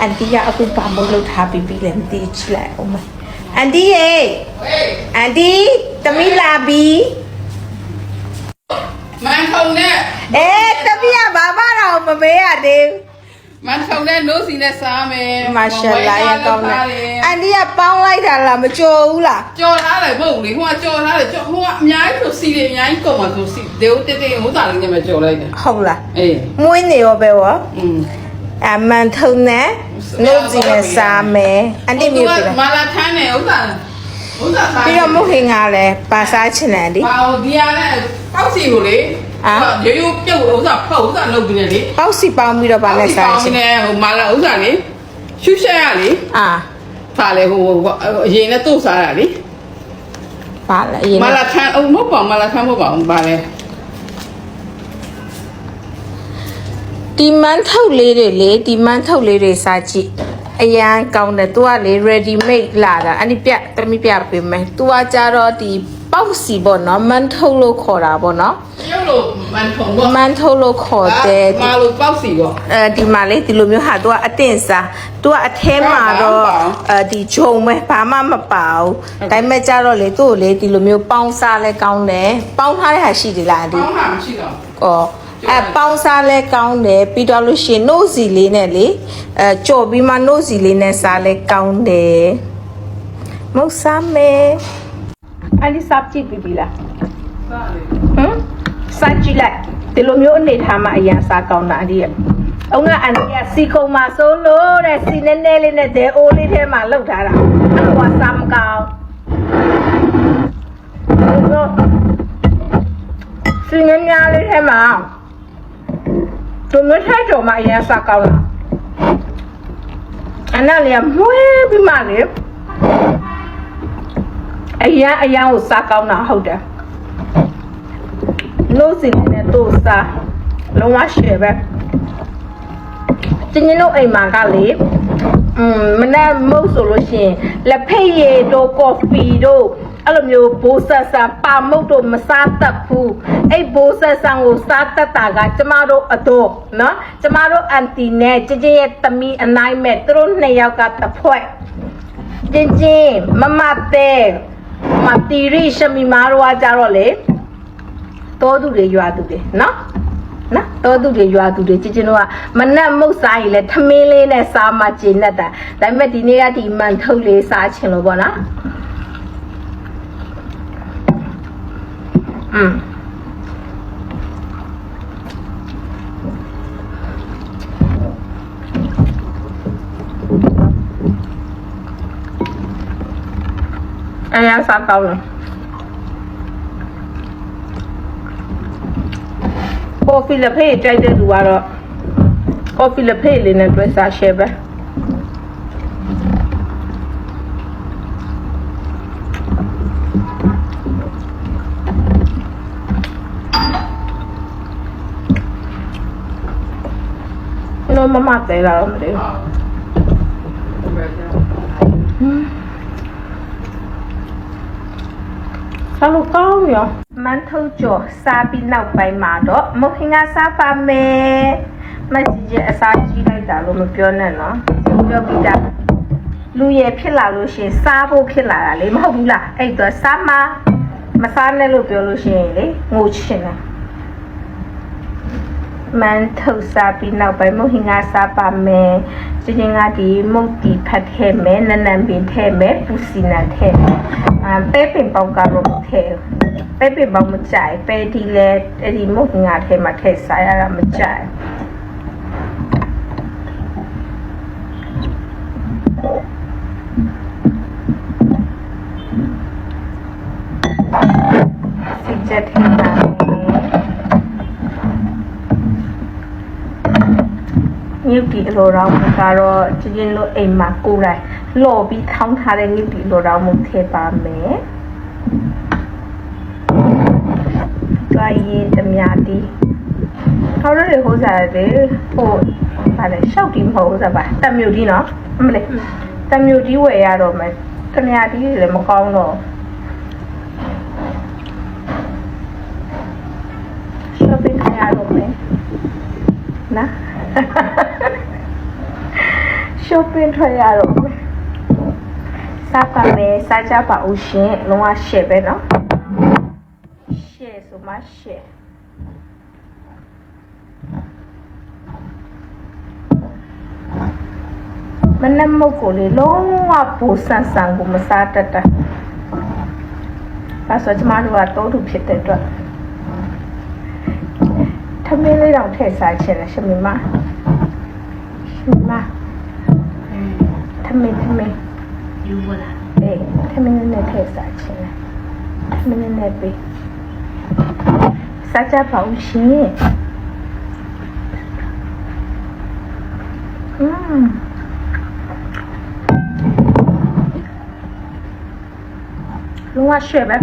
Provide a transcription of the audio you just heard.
အန်တီကအခုဘာမလုပ်ထားပြီးပြီလဲမသိချလိုက်အောင်မအန်တီရေအန်တီတမီလာပြီမန်ထုံနဲ့အေးတမီကဘာမှတော့မမေးရသေးမန်ထုံနဲ့နိုးစီနဲ့စားမယ်ဘူးမာရှာလာရကောင်းတယ်အန်တီကပေါင်းလိုက်တာလားမကြော်ဘူးလားကြော်ထားတယ်မဟုတ်လေဟိုကကြော်ထားတယ်ကြော်ဟိုကအများကြီးဆိုစီတယ်အများကြီးကုန်မှာဆိုစီဒေဦးတက်တက်ဟိုသားလေးနဲ့ပဲကြော်လိုက်တယ်ဟုတ်လားအေးမွေးနေရောပဲဝอืม အမန်ထုံနဲ့နို့စီနဲ့စားမယ်အန်တီမျိုးပြမာလာထမ်းနဲ့ဥစ္စာဥစ္စာစားပြီးတော့မုတ်ဟင်ကလည်းပါစားချင်တယ်ဒီပါဒီရနဲ့ပေါက်စီကိုလေအာရိုးရိုးပြုတ်ဥစ္စာဖောက်ဥစ္စာလုပ်ပြီးတယ်လေပေါက်စီပေါင်းပြီးတော့ပါလဲစားချင်နဲ့ဟိုမာလာဥစ္စာလေရှုရှက်ရလေအာဖာလေဟိုအရင်နဲ့တို့စားရလေပါလဲအရင်မာလာထမ်းအုံမဟုတ်ပါမာလာထမ်းမဟုတ်ပါဘူးပါလေ ဒီမန်းထုတ်လေးတွေလေဒီမန်းထုတ်လေးတွေစားကြည့်အရန်ကောင်းတယ်သူကလေ ready made လာတာအဲ့ဒီပြတမိပြပေးမယ်သူကကြတော့ဒီပေါက်စီပေါ့နော်မန်းထုတ်လို့ခေါ်တာပေါ့နော်ရုပ်လို့မန်းထုတ်ပေါ့မန်းထုတ်လို့ခေါ်တယ်မာလို့ပေါက်စီပေါ့အဲဒီမှာလေဒီလိုမျိုးဟာသူကအတင့်စားသူကအထဲမှာတော့အဲဒီဂျုံပဲဘာမှမပါဘူးဒါပေမဲ့ကြတော့လေသူ့ကိုလေဒီလိုမျိုးပေါင်းစားလဲကောင်းတယ်ပေါင်းထားတဲ့ဟာရှိသေးလားဒီပေါင်းထားမရှိတော့ဩ အဲပေါင်းစားလဲကောင်းတယ်ပြီးတော့လို့ရှိရင်နို့စီလေးနဲ့လေအဲကြော်ပြီးမှနို့စီလေးနဲ့စားလဲကောင်းတယ်မဟုတ်စားမယ်အဲ့ဒီစားကြည့်ပြီးပြီလားစားလေဟမ်စားကြည့်လိုက်ဒီလိုမျိုးအနေထားမှအရင်စားကောင်းတာအဒီရဲ့အုံးကအန်တီကစီကုံမှာစိုးလို့တဲ့စီနဲနဲလေးနဲ့ဒဲအိုးလေးထဲမှာလှုပ်ထားတာအဲ့တော့စားမကောင်းဟုတ်တော့စီနဲညာလေးထဲမှာ သူမထိုက်တော့မှအရင်စားကောင်းတာအနလေးကမွေးပြီးမှလေအရင်အရင်ကိုစားကောင်းတာဟုတ်တယ်လို့စီနဲ့တို့စားလုံးဝရှယ်ပဲကျင်းတို့အိမ်မှာကလေอืมမနေ့မဟုတ်ဆိုလို့ရှိရင်လက်ဖက်ရည်တို့ကော်ဖီတို့ အဲ့လိုမျိုးဘိုးဆက်ဆန်ပါမုတ်တို့မစားတတ်ဘူးအဲ့ဘိုးဆက်ဆန်ကိုစားတတ်တာကကျမတို့အတော်နော်ကျမတို့အန်တီနဲ့ကြည်ကြည်ရဲ့သမီးအနိုင်မဲ့သူတို့နှစ်ယောက်ကတစ်ဖွဲ့ကြင်ကြင်မမတဲ့မတီရိရှမီမာတို့ကကြတော့လေတောသူတွေရွာသူတွေနော်နော်တောသူတွေရွာသူတွေကြည်ကျင်တို့ကမနက်မုတ်စားရင်လဲထမင်းလေးနဲ့စားမှကျဉ်တတ်တာဒါပေမဲ့ဒီနေ့ကဒီမန်ထုတ်လေးစားချင်လို့ပေါ့နော် อืมအဲ့ရစားကောင်းတယ်ကော်ဖီလက်ဖေးကြိုက်တဲ့လူကတော့ကော်ဖီလက်ဖေးလေးနဲ့တွဲစားရှယ်ပဲ မမတဲလာတော့မသိဘူးဆာလို့ကောင်းရောမန်ထုတ်ကျော်စားပြီးနောက်ပိုင်းမှာတော့မုတ်ခင်ကစားပါမယ်မကြီးကြီးအစားကြီးလိုက်တာလို့မပြောနဲ့နော်ပြောပြီးတာလူရဖြစ်လာလို့ရှရင်စားဖို့ဖြစ်လာတာလေမဟုတ်ဘူးလားအဲ့တော့စားမမစားနဲ့လို့ပြောလို့ရှရင်လေငိုချင်တယ် မန်ထုတ်စားပြီးနောက်ပိုင်းမုတ်ဟင်ကစားပါမယ်ချင်းချင်းကဒီမုတ်တီဖတ်ထဲမယ်နနန်ပင်ထဲမယ်ပူစီနန်ထဲမယ်အာပဲပင်ပေါင်းကတော့မထဲပဲပင်ပေါင်းမကြိုက်ပဲဒီလေအဲ့ဒီမုတ်ဟင်ကထဲမှာထည့်စားရတာမကြိုက်စိတ်ချက်ထဲမှာ မြုပ်တီအလိုတော်မူကတော့ချင်းချင်းလို့အိမ်မှာကိုယ်တိုင်လော်ပြီးထောင်းထားတဲ့မြုပ်တီအလိုတော်မူထည့်ပါမယ်။တွားရင်တမြတီထောက်ရတဲ့ဟိုးစားတယ်ဟိုဗါလေရှောက်တီမဟုတ်ဘူးစားပါတမြုပ်တီနော်အမလေးတမြုပ်တီဝယ်ရတော့မယ်တမြတီလည်းမကောင်းတော့ရှော့ပင်းခရတော့မယ်နော် shopping ထွက်ရတော့မယ်စားပါမယ်စားကြပါဦးရှင်လုံးဝ share ပဲเนาะ share ဆိုမှ share မနက်မုတ်ကိုလေလုံးဝဘူဆန်ဆန်ကိုမစားတတ်တာဒါဆိုကျမတို့ကတိုးတူဖြစ်တဲ့အတွက်ထမင်းလေးတောင်ထည့်စားချင်တယ်ရှင်မရှင်မထ မင်းထမင်းယူမလားအေးထမင်းနဲ့ထည့်စားချင်တယ်ထမင်းနဲ့ပေးစားကြပါဦးရှင်อืมလုံးဝရှယ်ပဲ